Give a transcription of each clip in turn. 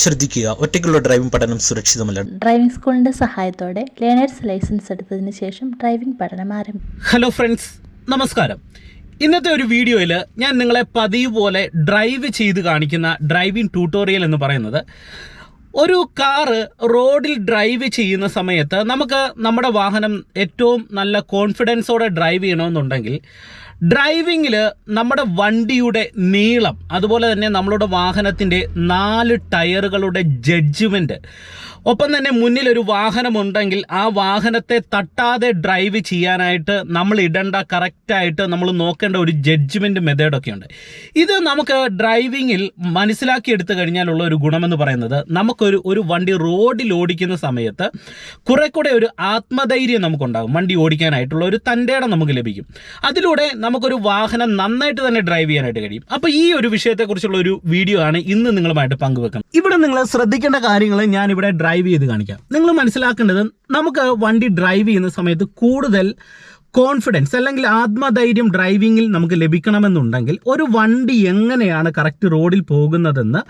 ശ്രദ്ധിക്കുക. ഒറ്റയ്ക്കുള്ള ഡ്രൈവിംഗ് പഠനം സുരക്ഷിതമല്ല. ഡ്രൈവിംഗ് സ്കൂളിന്റെ സഹായത്തോടെ ലേണേഴ്സ് ലൈസൻസ് എടുത്തതിന് ശേഷം ഡ്രൈവിംഗ് പഠനം ആരംഭിക്കും ഹലോ ഫ്രണ്ട്സ് നമസ്കാരം. ഇന്നത്തെ ഒരു വീഡിയോയിൽ ഞാൻ നിങ്ങളെ പതിവ് പോലെ ഡ്രൈവ് ചെയ്ത് കാണിക്കുന്ന ഡ്രൈവിംഗ് ട്യൂട്ടോറിയൽ എന്ന് പറയുന്നത് ഒരു കാറ് റോഡിൽ ഡ്രൈവ് ചെയ്യുന്ന സമയത്ത് നമുക്ക് നമ്മുടെ വാഹനം ഏറ്റവും നല്ല കോൺഫിഡൻസോടെ ഡ്രൈവ് ചെയ്യണമെന്നുണ്ടെങ്കിൽ ഡ്രൈവിങ്ങിൽ നമ്മുടെ വണ്ടിയുടെ നീളം അതുപോലെ തന്നെ നമ്മളുടെ വാഹനത്തിന്റെ നാല് ടയറുകളുടെ ജഡ്ജ്മെന്റ് ഒപ്പം തന്നെ മുന്നിൽ ഒരു വാഹനമുണ്ടെങ്കിൽ ആ വാഹനത്തെ തട്ടാതെ ഡ്രൈവ് ചെയ്യാനായിട്ട് നമ്മൾ ഇടേണ്ട കറക്റ്റായിട്ട് നമ്മൾ നോക്കേണ്ട ഒരു ജഡ്ജ്മെന്റ് മെത്തേഡൊക്കെ ഉണ്ട്. ഇത് നമുക്ക് ഡ്രൈവിങ്ങിൽ മനസ്സിലാക്കി എടുത്തു കഴിഞ്ഞാലുള്ള ഒരു ഗുണമെന്ന് പറയുന്നത് നമുക്കൊരു ഒരു വണ്ടി റോഡിൽ ഓടിക്കുന്ന സമയത്ത് കുറെ കൂടെ ഒരു ആത്മധൈര്യം നമുക്കുണ്ടാകും. വണ്ടി ഓടിക്കാനായിട്ടുള്ള ഒരു തന്റെടം നമുക്ക് ലഭിക്കും. അതിലൂടെ നമുക്കൊരു വാഹനം നന്നായിട്ട് തന്നെ ഡ്രൈവ് ചെയ്യാനായിട്ട് കഴിയും. അപ്പോൾ ഈ ഒരു വിഷയത്തെക്കുറിച്ചുള്ള ഒരു വീഡിയോ ആണ് ഇന്ന് നിങ്ങളുമായിട്ട് പങ്കുവെക്കുന്നത്. ഇവിടെ നിങ്ങൾ ശ്രദ്ധിക്കേണ്ട കാര്യങ്ങൾ ഞാൻ ഇവിടെ ഡ്രൈവ് ചെയ്ത് കാണിക്കാം. നിങ്ങൾ മനസ്സിലാക്കേണ്ടത് നമുക്ക് വണ്ടി ഡ്രൈവ് ചെയ്യുന്ന സമയത്ത് കൂടുതൽ കോൺഫിഡൻസ് അല്ലെങ്കിൽ ആത്മധൈര്യം ഡ്രൈവിങ്ങിൽ നമുക്ക് ലഭിക്കണമെന്നുണ്ടെങ്കിൽ ഒരു വണ്ടി എങ്ങനെയാണ് കറക്റ്റ് റോഡിൽ പോകുന്നതെന്ന്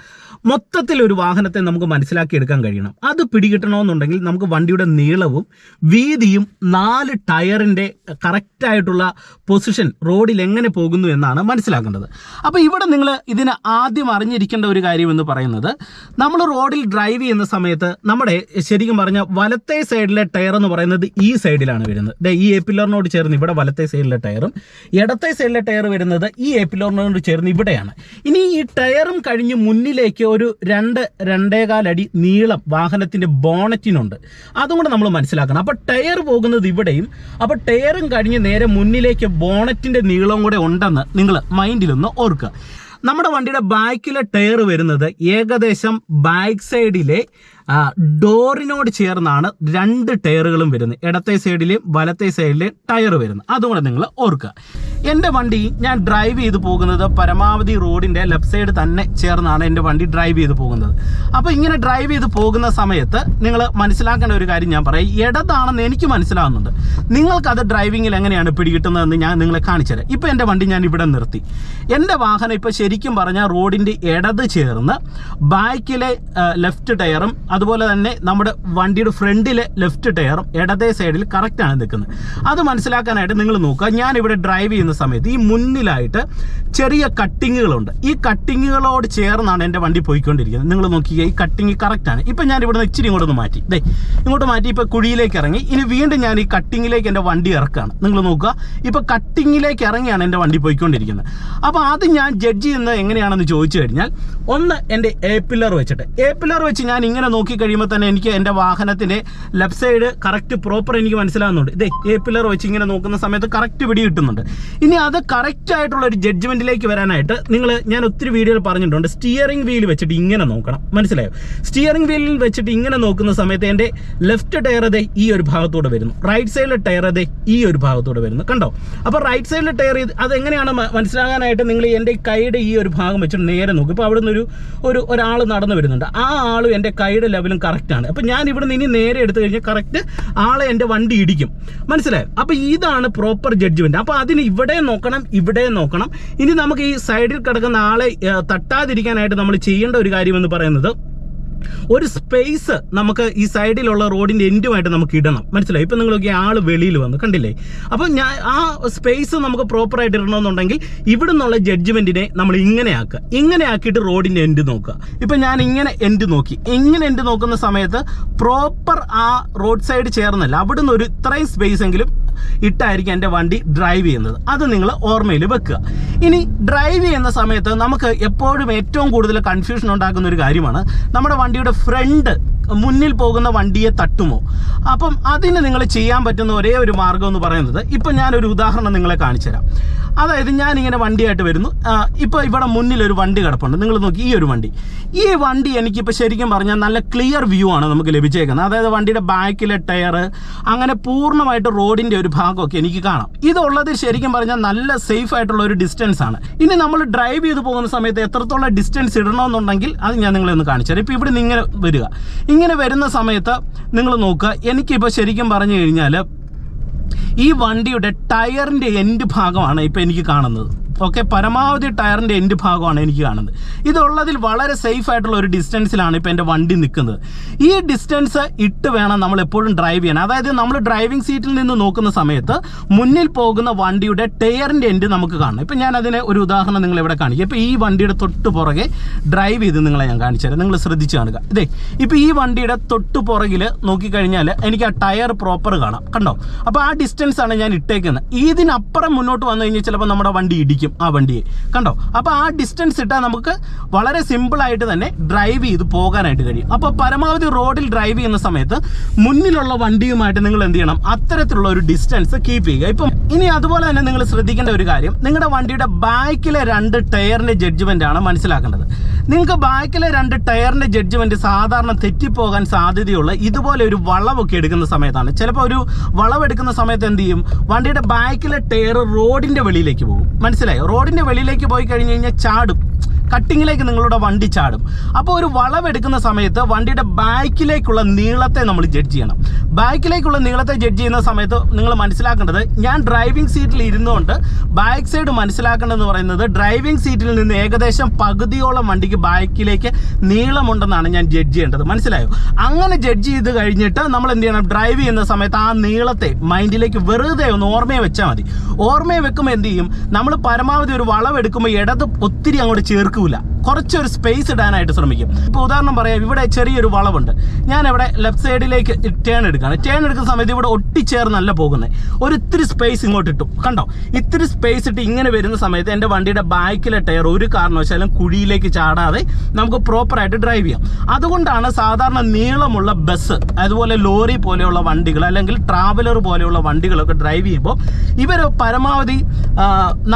മൊത്തത്തിൽ ഒരു വാഹനത്തെ നമുക്ക് മനസ്സിലാക്കിയെടുക്കാൻ കഴിയണം. അത് പിടികിട്ടണമെന്നുണ്ടെങ്കിൽ നമുക്ക് വണ്ടിയുടെ നീളവും വീതിയും നാല് ടയറിന്റെ കറക്റ്റായിട്ടുള്ള പൊസിഷൻ റോഡിൽ എങ്ങനെ പോകുന്നു എന്നാണ് മനസ്സിലാക്കേണ്ടത്. അപ്പോൾ ഇവിടെ നിങ്ങൾ ഇതിന് ആദ്യം അറിഞ്ഞിരിക്കേണ്ട ഒരു കാര്യം എന്ന് പറയുന്നത് നമ്മൾ റോഡിൽ ഡ്രൈവ് ചെയ്യുന്ന സമയത്ത് നമ്മുടെ ശരിക്കും പറഞ്ഞാൽ വലത്തെ സൈഡിലെ ടയർ എന്ന് പറയുന്നത് ഈ സൈഡിലാണ് വരുന്നത്. ഈ എ പില്ലറിനോട് ചേർന്ന് ഇവിടെ വലത്തെ സൈഡിലെ ടയറും ഇടത്തെ സൈഡിലെ ടയർ വരുന്നത് ഈ എ പില്ലറിനോട് ചേർന്ന് ഇവിടെയാണ്. ഇനി ഈ ടയറും കഴിഞ്ഞ് മുന്നിലേക്ക് ഒരു രണ്ട് രണ്ടേകാലടി നീളം വാഹനത്തിന്റെ ബോണറ്റിനുണ്ട് അതും കൂടെ നമ്മൾ മനസ്സിലാക്കണം. അപ്പോൾ ടയർ പോകുന്നത് ഇവിടെയും അപ്പോൾ ടയറും കഴിഞ്ഞ് നേരെ മുന്നിലേക്ക് ബോണറ്റിന്റെ നീളം കൂടെ ഉണ്ടെന്ന് നിങ്ങൾ മൈൻഡിലൊന്ന് ഓർക്കുക. നമ്മുടെ വണ്ടിയുടെ ബാക്കിലെ ടയർ വരുന്നത് ഏകദേശം ബാക്ക് സൈഡിലെ ഡോറിനോട് ചേർന്നാണ് രണ്ട് ടയറുകളും വരുന്നത്. ഇടത്തെ സൈഡിലെയും വലത്തെ സൈഡിലെയും ടയർ വരുന്നത്. അതുകൂടെ നിങ്ങൾ ഓർക്കുക. എന്റെ വണ്ടി ഞാൻ ഡ്രൈവ് ചെയ്ത് പോകുന്നത് പരമാവധി റോഡിന്റെ ലെഫ്റ്റ് സൈഡ് തന്നെ ചേർന്നാണ് എന്റെ വണ്ടി ഡ്രൈവ് ചെയ്ത് പോകുന്നത്. അപ്പോൾ ഇങ്ങനെ ഡ്രൈവ് ചെയ്ത് പോകുന്ന സമയത്ത് നിങ്ങൾ മനസ്സിലാക്കേണ്ട ഒരു കാര്യം ഞാൻ പറയാം. ഇടതാണെന്ന് എനിക്ക് മനസ്സിലാവുന്നുണ്ട്. നിങ്ങൾക്കത് ഡ്രൈവിങ്ങിൽ എങ്ങനെയാണ് പിടികിട്ടുന്നതെന്ന് ഞാൻ നിങ്ങളെ കാണിച്ചുതരാം ഇപ്പോൾ എന്റെ വണ്ടി ഞാൻ ഇവിടെ നിർത്തി. എന്റെ വാഹനം ഇപ്പോൾ ശരിക്കും പറഞ്ഞാൽ റോഡിന്റെ ഇടത് ചേർന്ന് ബാക്കിലെ ലെഫ്റ്റ് ടയറും അതുപോലെ തന്നെ നമ്മുടെ വണ്ടിയുടെ ഫ്രണ്ടിലെ ലെഫ്റ്റ് ടയറും ഇടതേ സൈഡിൽ കറക്റ്റാണ് നിൽക്കുന്നത്. അത് മനസ്സിലാക്കാനായിട്ട് നിങ്ങൾ നോക്കുക. ഞാൻ ഇവിടെ ഡ്രൈവ് ചെയ്യുന്ന സമയത്ത് ഈ മുന്നിലായിട്ട് ചെറിയ കട്ടിങ്ങുകളുണ്ട്. ഈ കട്ടിങ്ങുകളോട് ചേർന്നാണ് എന്റെ വണ്ടി പോയിക്കൊണ്ടിരിക്കുന്നത്. നിങ്ങൾ നോക്കിക്കുക ഈ കട്ടിങ് കറക്റ്റാണ് ഇപ്പം ഞാൻ ഇവിടെ നിന്ന് ഇച്ചിരി ഇങ്ങോട്ടൊന്ന് മാറ്റി. ദേ ഇങ്ങോട്ട് മാറ്റി ഇപ്പോൾ കുഴിയിലേക്ക് ഇറങ്ങി. ഇനി വീണ്ടും ഞാൻ ഈ കട്ടിങ്ങിലേക്ക് എന്റെ വണ്ടി ഇറക്കുകയാണ്. നിങ്ങൾ നോക്കുക ഇപ്പോൾ കട്ടിങ്ങിലേക്ക് ഇറങ്ങിയാണ് എന്റെ വണ്ടി പോയിക്കൊണ്ടിരിക്കുന്നത്. അപ്പോൾ അത് ഞാൻ ജഡ്ജ് ചെയ്യുന്നത് എങ്ങനെയാണെന്ന് ചോദിച്ചു കഴിഞ്ഞാൽ ഒന്ന് എന്റെ എ പില്ലർ വെച്ചിട്ട്. എ പില്ലർ വെച്ച് ഞാൻ ഇങ്ങനെ നോക്കി കഴിയുമ്പോൾ തന്നെ എനിക്ക് എന്റെ വാഹനത്തിന്റെ ലെഫ്റ്റ് സൈഡ് കറക്റ്റ് പ്രോപ്പർ എനിക്ക് മനസ്സിലാകുന്നുണ്ട് ഇതേ എ പില്ലർ വെച്ച് ഇങ്ങനെ നോക്കുന്ന സമയത്ത് കറക്റ്റ് പിടി കിട്ടുന്നുണ്ട്. ഇനി അത് കറക്റ്റ് ആയിട്ടുള്ള ഒരു ജഡ്ജ്മെന്റിലേക്ക് വരാനായിട്ട് നിങ്ങൾ ഞാൻ ഒത്തിരി വീഡിയോയിൽ പറഞ്ഞിട്ടുണ്ട്. സ്റ്റിയറിംഗ് വീൽ വെച്ചിട്ട് ഇങ്ങനെ നോക്കണം. മനസ്സിലായോ? സ്റ്റിയറിംഗ് വീലിൽ വെച്ചിട്ട് ഇങ്ങനെ നോക്കുന്ന സമയത്ത് എന്റെ ലെഫ്റ്റ് ടയർ അതേ ഈ ഒരു ഭാഗത്തൂടെ വരുന്നു. റൈറ്റ് സൈഡിലെ ടയർ അതേ ഈ ഒരു ഭാഗത്തൂടെ വരുന്നു. കണ്ടോ? അപ്പോൾ റൈറ്റ് സൈഡിലെ ടയർ അതെങ്ങനെയാണ് എങ്ങനെയാണ് മനസ്സിലാകാനായിട്ട് നിങ്ങൾ എന്റെ കൈയുടെ ഈ ഒരു ഭാഗം വെച്ചിട്ട് നേരെ നോക്കും. ഇപ്പോൾ അവിടെ നിന്നൊരു ഒരു ഒരു ഒരാൾ നടന്നു വരുന്നുണ്ട്. ആ ആളും എന്റെ കൈയുടെ ലെവലും ആണ്. അപ്പോൾ ഞാൻ ഇവിടെ നിന്ന് ഇനി നേരെ എടുത്തു കഴിഞ്ഞാൽ കറക്റ്റ് ആളെ എന്റെ വണ്ടി ഇടിക്കും. മനസ്സിലായോ? അപ്പോൾ ഇതാണ് പ്രോപ്പർ ജഡ്ജ്മെന്റ് അപ്പോൾ അതിന് ഇവിടെ നോക്കണം ഇവിടെ നോക്കണം. ഇനി നമുക്ക് ഈ സൈഡിൽ കിടക്കുന്ന ആളെ തട്ടാതിരിക്കാനായിട്ട് നമ്മൾ ചെയ്യേണ്ട ഒരു കാര്യം എന്ന് പറയുന്നത് ഒരു സ്പേസ് നമുക്ക് ഈ സൈഡിലുള്ള റോഡിന്റെ എൻഡുമായിട്ട് നമുക്ക് ഇടണം. മനസ്സിലായി? ഇപ്പൊ നിങ്ങളൊക്കെ ആൾ വെളിയിൽ വന്നു കണ്ടില്ലേ? അപ്പോൾ ഞാൻ ആ സ്പേസ് നമുക്ക് പ്രോപ്പർ ആയിട്ട് ഇടണമെന്നുണ്ടെങ്കിൽ ഇവിടെ നിന്നുള്ള ജഡ്ജ്മെന്റിനെ നമ്മൾ ഇങ്ങനെ ആക്കുക. ഇങ്ങനെ ആക്കിയിട്ട് റോഡിന്റെ എൻഡ് നോക്കുക. ഇപ്പൊ ഞാൻ ഇങ്ങനെ എൻഡ് നോക്കി. ഇങ്ങനെ എൻഡ് നോക്കുന്ന സമയത്ത് പ്രോപ്പർ ആ റോഡ് സൈഡ് ചേർന്നല്ല അവിടുന്ന് ഒരു ഇത്രയും സ്പേസ് എങ്കിലും ഇട്ടായിരിക്കും എന്റെ വണ്ടി ഡ്രൈവ് ചെയ്യുന്നത്. അത് നിങ്ങൾ ഓർമ്മയിൽ വെക്കുക. ഇനി ഡ്രൈവ് ചെയ്യുന്ന സമയത്ത് നമുക്ക് എപ്പോഴും ഏറ്റവും കൂടുതൽ കൺഫ്യൂഷൻ ഉണ്ടാക്കുന്ന ഒരു കാര്യമാണ് നമ്മുടെ വണ്ടിയുടെ ഫ്രണ്ട് മുന്നിൽ പോകുന്ന വണ്ടിയെ തട്ടുമോ? അപ്പം അതിന് നിങ്ങൾ ചെയ്യാൻ പറ്റുന്ന ഒരേ ഒരു മാർഗം എന്ന് പറയുന്നത് ഇപ്പം ഞാനൊരു ഉദാഹരണം നിങ്ങളെ കാണിച്ചുതരാം അതായത് ഞാനിങ്ങനെ വണ്ടിയായിട്ട് വരുന്നു. ഇപ്പോൾ ഇവിടെ മുന്നിൽ ഒരു വണ്ടി കിടപ്പുണ്ട്. നിങ്ങൾ നോക്കി ഈ ഒരു വണ്ടി. ഈ വണ്ടി എനിക്കിപ്പോൾ ശരിക്കും പറഞ്ഞാൽ നല്ല ക്ലിയർ വ്യൂ ആണ് നമുക്ക് ലഭിച്ചേക്കുന്നത്. അതായത് വണ്ടിയുടെ ബാക്കിലെ ടയർ അങ്ങനെ പൂർണമായിട്ട് റോഡിന്റെ ഒരു ഭാഗമൊക്കെ എനിക്ക് കാണാം. ഇതുള്ളത് ശരിക്കും പറഞ്ഞാൽ നല്ല സേഫ് ആയിട്ടുള്ള ഒരു ഡിസ്റ്റൻസ് ആണ്. ഇനി നമ്മൾ ഡ്രൈവ് ചെയ്ത് പോകുന്ന സമയത്ത് എത്രത്തോളം ഡിസ്റ്റൻസ് ഇടണമെന്നുണ്ടെങ്കിൽ അത് ഞാൻ നിങ്ങളെ ഒന്ന് കാണിച്ചു തരാം. ഇപ്പോൾ ഇവിടെ നിന്ന് ഇങ്ങനെ വരിക. ഇങ്ങനെ വരുന്ന സമയത്ത് നിങ്ങൾ നോക്കുക. എനിക്കിപ്പോൾ ശരിക്കും പറഞ്ഞു കഴിഞ്ഞാൽ ഈ വണ്ടിയുടെ ടയറിന്റെ എൻഡ് ഭാഗമാണ് ഇപ്പോൾ എനിക്ക് കാണുന്നത്. ഓക്കെ പരമാവധി ടയറിന്റെ എൻഡ് ഭാഗമാണ് എനിക്ക് കാണുന്നത്. ഇതുള്ളതിൽ വളരെ സേഫ് ആയിട്ടുള്ള ഒരു ഡിസ്റ്റൻസിലാണ് ഇപ്പോൾ എന്റെ വണ്ടി നിൽക്കുന്നത്. ഈ ഡിസ്റ്റൻസ് ഇട്ട് വേണം നമ്മൾ എപ്പോഴും ഡ്രൈവ് ചെയ്യാൻ. അതായത് നമ്മൾ ഡ്രൈവിംഗ് സീറ്റിൽ നിന്ന് നോക്കുന്ന സമയത്ത് മുന്നിൽ പോകുന്ന വണ്ടിയുടെ ടയറിന്റെ എൻഡ് നമുക്ക് കാണണം ഇപ്പം ഞാൻ അതിന് ഒരു ഉദാഹരണം നിങ്ങൾ ഇവിടെ കാണിക്കും. ഇപ്പോൾ ഈ വണ്ടിയുടെ തൊട്ട് പുറകെ ഡ്രൈവ് ചെയ്ത് നിങ്ങളെ ഞാൻ കാണിച്ചു തരാം. നിങ്ങൾ ശ്രദ്ധിച്ച് കാണുക. ഇതേ ഇപ്പോൾ ഈ വണ്ടിയുടെ തൊട്ട് പുറകിൽ നോക്കിക്കഴിഞ്ഞാൽ എനിക്ക് ആ ടയർ പ്രോപ്പർ കാണാം. കണ്ടോ? അപ്പോൾ ആ ഡിസ്റ്റൻസ് ആണ് ഞാൻ ഇട്ടേക്കുന്നത്. ഇതിനപ്പുറം മുന്നോട്ട് വന്നു കഴിഞ്ഞാൽ ചിലപ്പോൾ നമ്മുടെ വണ്ടി ഇടിക്കും. ആ വണ്ടിയെ. കണ്ടോ? അപ്പോൾ ആ ഡിസ്റ്റൻസ് ഇട്ടാൽ നമുക്ക് വളരെ സിമ്പിൾ ആയിട്ട് തന്നെ ഡ്രൈവ് ചെയ്ത് പോകാനായിട്ട് കഴിയും. അപ്പോൾ പരമാവധി റോഡിൽ ഡ്രൈവ് ചെയ്യുന്ന സമയത്ത് മുന്നിലുള്ള വണ്ടിയുമായിട്ട് നിങ്ങൾ എന്ത് ചെയ്യണം? അത്തരത്തിലുള്ള ഒരു ഡിസ്റ്റൻസ് കീപ്പ് ചെയ്യുക. ഇപ്പം ഇനി അതുപോലെ തന്നെ നിങ്ങൾ ശ്രദ്ധിക്കേണ്ട ഒരു കാര്യം. നിങ്ങളുടെ വണ്ടിയുടെ ബാക്കിലെ രണ്ട് ടയറിന്റെ ജഡ്ജ്മെന്റ് ആണ് മനസ്സിലാക്കേണ്ടത്. നിങ്ങൾക്ക് ബാക്കിലെ രണ്ട് ടയറിന്റെ ജഡ്ജ്മെന്റ് സാധാരണ തെറ്റിപ്പോകാൻ സാധ്യതയുള്ള ഇതുപോലെ ഒരു വളവൊക്കെ എടുക്കുന്ന സമയത്താണ്. ചിലപ്പോൾ ഒരു വളവെടുക്കുന്ന സമയത്ത് എന്ത് ചെയ്യും? വണ്ടിയുടെ ബാക്കിലെ ടയർ റോഡിന്റെ വെളിയിലേക്ക് പോകും. മനസ്സിലായോ? റോഡിന്റെ വെളിയിലേക്ക് പോയി കഴിഞ്ഞ് കഴിഞ്ഞാൽ ചാടും. കട്ടിങ്ങിലേക്ക് നിങ്ങളുടെ വണ്ടി ചാടും. അപ്പോൾ ഒരു വളവെടുക്കുന്ന സമയത്ത് വണ്ടിയുടെ ബാക്കിലേക്കുള്ള നീളത്തെ നമ്മൾ ജഡ്ജ് ചെയ്യണം. ബാക്കിലേക്കുള്ള നീളത്തെ ജഡ്ജ് ചെയ്യുന്ന സമയത്ത് നിങ്ങൾ മനസ്സിലാക്കേണ്ടത് ഞാൻ ഡ്രൈവിംഗ് സീറ്റിൽ ഇരുന്നുകൊണ്ട് ബാക്ക് സൈഡ് മനസ്സിലാക്കേണ്ടതെന്ന് പറയുന്നത് ഡ്രൈവിംഗ് സീറ്റിൽ നിന്ന് ഏകദേശം പകുതിയോളം വണ്ടിക്ക് ബാക്കിലേക്ക് നീളമുണ്ടെന്നാണ് ഞാൻ ജഡ്ജ് ചെയ്യേണ്ടത്. മനസ്സിലായോ? അങ്ങനെ ജഡ്ജ് ചെയ്ത് കഴിഞ്ഞിട്ട് നമ്മൾ എന്ത് ചെയ്യണം? ഡ്രൈവ് ചെയ്യുന്ന സമയത്ത് ആ നീളത്തെ മൈൻഡിലേക്ക് വെറുതെ ഒന്ന് ഓർമ്മയെ വെച്ചാൽ മതി. ഓർമ്മയെ വെക്കുമ്പോൾ എന്ത് ചെയ്യും? നമ്മൾ പരമാവധി ഒരു വളവെടുക്കുമ്പോൾ ഇടത് ഒത്തിരി അങ്ങോട്ട് ചേർക്കൂല കുറച്ചൊരു സ്പേസ് ഇടാനായിട്ട് ശ്രമിക്കും. ഇപ്പോൾ ഉദാഹരണം പറയാം ഇവിടെ ചെറിയൊരു വളവുണ്ട്. ഞാൻ ഇവിടെ ലെഫ്റ്റ് സൈഡിലേക്ക് ടേൺ എടുക്കുകയാണ്. ടേൺ എടുക്കുന്ന സമയത്ത് ഇവിടെ ഒട്ടിച്ചേർന്നല്ല പോകുന്നത് ഒരു ഇത്തിരി സ്പേസ് ഇങ്ങോട്ട് ഇട്ടു. കണ്ടോ? ഇത്തിരി സ്പേസ് ഇട്ട് ഇങ്ങനെ വരുന്ന സമയത്ത് എന്റെ വണ്ടിയുടെ ബാക്കിലെ ടയർ ഒരു കാരണവശാലും കുഴിയിലേക്ക് ചാടാതെ നമുക്ക് പ്രോപ്പറായിട്ട് ഡ്രൈവ് ചെയ്യാം. അതുകൊണ്ടാണ് സാധാരണ നീളമുള്ള ബസ് അതുപോലെ ലോറി പോലെയുള്ള വണ്ടികൾ അല്ലെങ്കിൽ ട്രാവലർ പോലെയുള്ള വണ്ടികളൊക്കെ ഡ്രൈവ് ചെയ്യുമ്പോൾ ഇവർ പരമാവധി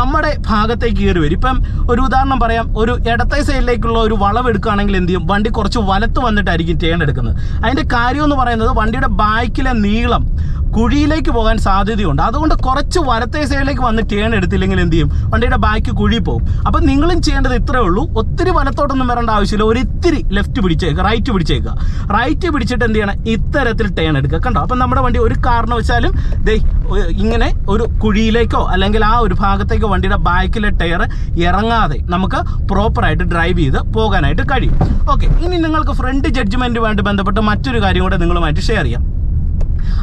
നമ്മുടെ ഭാഗത്തേക്ക് കയറി വരും. ഇപ്പം ഒരു ഉദാഹരണം പറയാം ഒരു ഇടത്തെ സൈഡിലേക്കുള്ള ഒരു വളവ് എടുക്കുകയാണെങ്കിൽ എന്ത് ചെയ്യും? വണ്ടി കുറച്ച് വലത്ത് വന്നിട്ടായിരിക്കും ടേൺ എടുക്കുന്നത്. അതിന്റെ കാര്യം എന്ന് പറയുന്നത് വണ്ടിയുടെ ബാക്കിലെ നീളം കുഴിയിലേക്ക് പോകാൻ സാധ്യതയുണ്ട്. അതുകൊണ്ട് കുറച്ച് വലത്തെ സൈഡിലേക്ക് വന്ന് ടേൺ എടുത്തില്ലെങ്കിൽ എന്ത് ചെയ്യും? വണ്ടിയുടെ ബാക്ക് കുഴി പോകും. അപ്പം നിങ്ങളും ചെയ്യേണ്ടത് ഇത്രേ ഉള്ളൂ. ഒത്തിരി വലത്തോട്ടൊന്നും വരേണ്ട ആവശ്യമില്ല. ഒരു ഇത്തിരി ലെഫ്റ്റ് പിടിച്ചേക്കുക റൈറ്റ് പിടിച്ചേക്കുക റൈറ്റ് പിടിച്ചിട്ട് എന്ത് ചെയ്യണം? ഇത്തരത്തിൽ ടേൺ എടുക്കുക. കണ്ടോ? അപ്പം നമ്മുടെ വണ്ടി ഒരു കാരണവശാലും ദേ ഇങ്ങനെ ഒരു കുഴിയിലേക്കോ അല്ലെങ്കിൽ ആ ഒരു ഭാഗത്തേക്കോ വണ്ടിയുടെ ബാക്കിലെ ടയർ ഇറങ്ങാതെ നമുക്ക് പ്രോപ്പറായിട്ട് ഡ്രൈവ് ചെയ്ത് പോകാനായിട്ട് കഴിയും. ഓക്കെ ഇനി നിങ്ങൾക്ക് ഫ്രണ്ട് ജഡ്ജ്മെന്റുമായിട്ട് ബന്ധപ്പെട്ട് മറ്റൊരു കാര്യം കൂടെ നിങ്ങളുമായിട്ട് ഷെയർ ചെയ്യാം.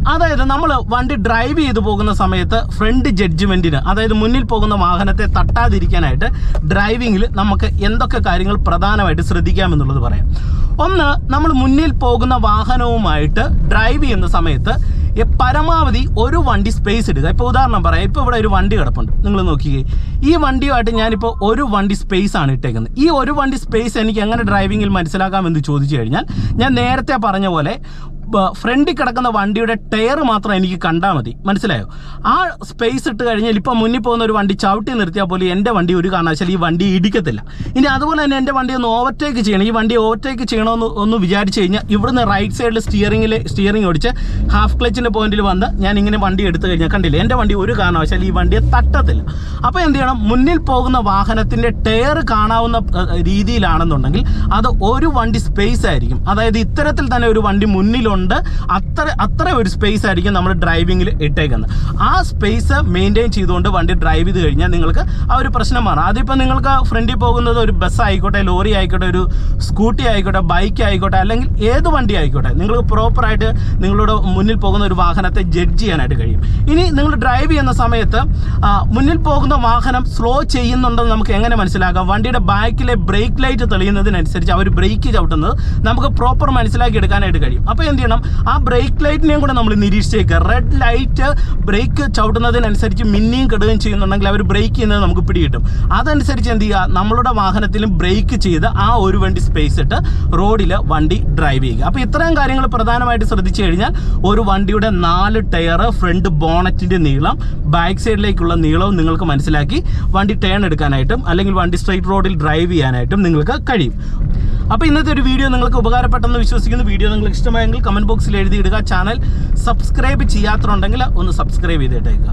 അതായത് നമ്മൾ വണ്ടി ഡ്രൈവ് ചെയ്തു പോകുന്ന സമയത്ത് ഫ്രണ്ട് ജഡ്ജ്മെന്റിന് അതായത് മുന്നിൽ പോകുന്ന വാഹനത്തെ തട്ടാതിരിക്കാനായിട്ട് ഡ്രൈവിങ്ങിൽ നമുക്ക് എന്തൊക്കെ കാര്യങ്ങൾ പ്രധാനമായിട്ട് ശ്രദ്ധിക്കാമെന്നുള്ളത് പറയാം. ഒന്ന് നമ്മൾ മുന്നിൽ പോകുന്ന വാഹനവുമായിട്ട് ഡ്രൈവ് ചെയ്യുന്ന സമയത്ത് പരമാവധി ഒരു വണ്ടി സ്പേസ് ഇടുക. ഇപ്പോൾ ഉദാഹരണം പറയാം. ഇപ്പോൾ ഇവിടെ ഒരു വണ്ടി കിടപ്പുണ്ട്. നിങ്ങൾ നോക്കിയേ ഈ വണ്ടിയുമായിട്ട് ഞാനിപ്പോൾ ഒരു വണ്ടി സ്പേസ് ആണ് ഇട്ടേക്കുന്നത്. ഈ ഒരു വണ്ടി സ്പേസ് എനിക്ക് എങ്ങനെ ഡ്രൈവിങ്ങിൽ മനസ്സിലാക്കാമെന്ന് ചോദിച്ചു കഴിഞ്ഞാൽ ഞാൻ നേരത്തെ പറഞ്ഞ പോലെ ഫ്രണ്ടിൽ കിടക്കുന്ന വണ്ടിയുടെ ടയർ മാത്രം എനിക്ക് കണ്ടാൽ മതി. മനസ്സിലായോ? ആ സ്പേസ് ഇട്ട് കഴിഞ്ഞാൽ ഇപ്പം മുന്നിൽ പോകുന്ന ഒരു വണ്ടി ചവിട്ടി നിർത്തിയാൽ പോലും എന്റെ വണ്ടി ഒരു കാരണവശാൽ ഈ വണ്ടി ഇടിക്കത്തില്ല. ഇനി അതുപോലെ തന്നെ എന്റെ വണ്ടി ഒന്ന് ഓവർടേക്ക് ചെയ്യണം. ഈ വണ്ടി ഓവർടേക്ക് ചെയ്യണമെന്ന് ഒന്ന് വിചാരിച്ചു കഴിഞ്ഞാൽ ഇവിടുന്ന് റൈറ്റ് സൈഡിൽ സ്റ്റിയറിംഗിൽ സ്റ്റിയറിംഗ് ഓടിച്ച് ഹാഫ് ക്ലച്ചിന്റെ പോയിന്റിൽ വന്ന് ഞാൻ ഇങ്ങനെ വണ്ടി എടുത്തു കഴിഞ്ഞാൽ കണ്ടില്ല? എന്റെ വണ്ടി ഒരു കാരണവശാൽ ഈ വണ്ടിയെ തട്ടത്തില്ല. അപ്പോൾ എന്ത് ചെയ്യണം? മുന്നിൽ പോകുന്ന വാഹനത്തിന്റെ ടയർ കാണാവുന്ന രീതിയിലാണെന്നുണ്ടെങ്കിൽ അത് ഒരു വണ്ടി സ്പേസ് ആയിരിക്കും. അതായത് ഇത്തരത്തിൽ തന്നെ ഒരു വണ്ടി മുന്നിലുണ്ട് അത്ര അത്ര ഒരു സ്പേസ് ആയിരിക്കും നമ്മൾ ഡ്രൈവിങ്ങിൽ ഇട്ടേക്കുന്നത്. ആ സ്പേസ് മെയിന്റെയിൻ ചെയ്തുകൊണ്ട് വണ്ടി ഡ്രൈവ് ചെയ്ത് കഴിഞ്ഞാൽ നിങ്ങൾക്ക് ആ ഒരു പ്രശ്നം മാറാം. അതിപ്പോൾ നിങ്ങൾക്ക് ഫ്രണ്ടിൽ പോകുന്നത് ഒരു ബസ് ആയിക്കോട്ടെ ലോറി ആയിക്കോട്ടെ ഒരു സ്കൂട്ടി ആയിക്കോട്ടെ ബൈക്ക് ആയിക്കോട്ടെ അല്ലെങ്കിൽ ഏത് വണ്ടി ആയിക്കോട്ടെ നിങ്ങൾക്ക് പ്രോപ്പറായിട്ട് നിങ്ങളുടെ മുന്നിൽ പോകുന്ന ഒരു വാഹനത്തെ ജഡ്ജ് ചെയ്യാനായിട്ട് കഴിയും. ഇനി നിങ്ങൾ ഡ്രൈവ് ചെയ്യുന്ന സമയത്ത് മുന്നിൽ പോകുന്ന വാഹനം സ്ലോ ചെയ്യുന്നുണ്ടെന്ന് നമുക്ക് എങ്ങനെ മനസ്സിലാക്കാം? വണ്ടിയുടെ ബാക്കിലെ ബ്രേക്ക് ലൈറ്റ് തെളിയുന്നതിനനുസരിച്ച് അവർ ബ്രേക്ക് ചവിട്ടുന്നത് നമുക്ക് പ്രോപ്പർ മനസ്സിലാക്കി എടുക്കാനായിട്ട് കഴിയും. അപ്പോൾ എന്ത് ചെയ്യണം. ആ ബ്രേക്ക് ലൈറ്റിനെയും കൂടെ നമ്മൾ നിരീക്ഷിച്ചേക്കുക റെഡ് ലൈറ്റ് ബ്രേക്ക് ചവിട്ടുന്നതിനനുസരിച്ച് മിന്നിയും കെടുകയും ചെയ്യുന്നുണ്ടെങ്കിൽ അവർ ബ്രേക്ക് ചെയ്യുന്നത് നമുക്ക് പിടികിട്ടും. അതനുസരിച്ച് എന്ത് ചെയ്യുക? നമ്മളുടെ വാഹനത്തിലും ബ്രേക്ക് ചെയ്ത് ആ ഒരു വണ്ടി സ്പേസ് ഇട്ട് റോഡിൽ വണ്ടി ഡ്രൈവ് ചെയ്യുക. അപ്പോൾ ഇത്രയും കാര്യങ്ങൾ പ്രധാനമായിട്ട് ശ്രദ്ധിച്ചു കഴിഞ്ഞാൽ ഒരു വണ്ടിയുടെ നാല് ടയർ ഫ്രണ്ട് ബോണറ്റിന്റെ നീളം ബാക്ക് സൈഡിലേക്കുള്ള നീളവും നിങ്ങൾക്ക് മനസ്സിലാക്കി വണ്ടി ടേൺ എടുക്കാനായിട്ടും അല്ലെങ്കിൽ വണ്ടി സ്ട്രൈറ്റ് റോഡിൽ ഡ്രൈവ് ചെയ്യാനായിട്ടും നിങ്ങൾക്ക് കഴിയും. അപ്പോൾ ഇന്നത്തെ ഒരു വീഡിയോ നിങ്ങൾക്ക് ഉപകാരപ്പെട്ടെന്ന് വിശ്വസിക്കുന്നു. വീഡിയോ നിങ്ങൾക്ക് ഇഷ്ടമായെങ്കിൽ കമന്റ് ബോക്സിൽ എഴുതിയിടുക. ചാനൽ സബ്സ്ക്രൈബ് ചെയ്യാത്തതുണ്ടെങ്കിൽ ഒന്ന് സബ്സ്ക്രൈബ് ചെയ്തിട്ടേക്കുക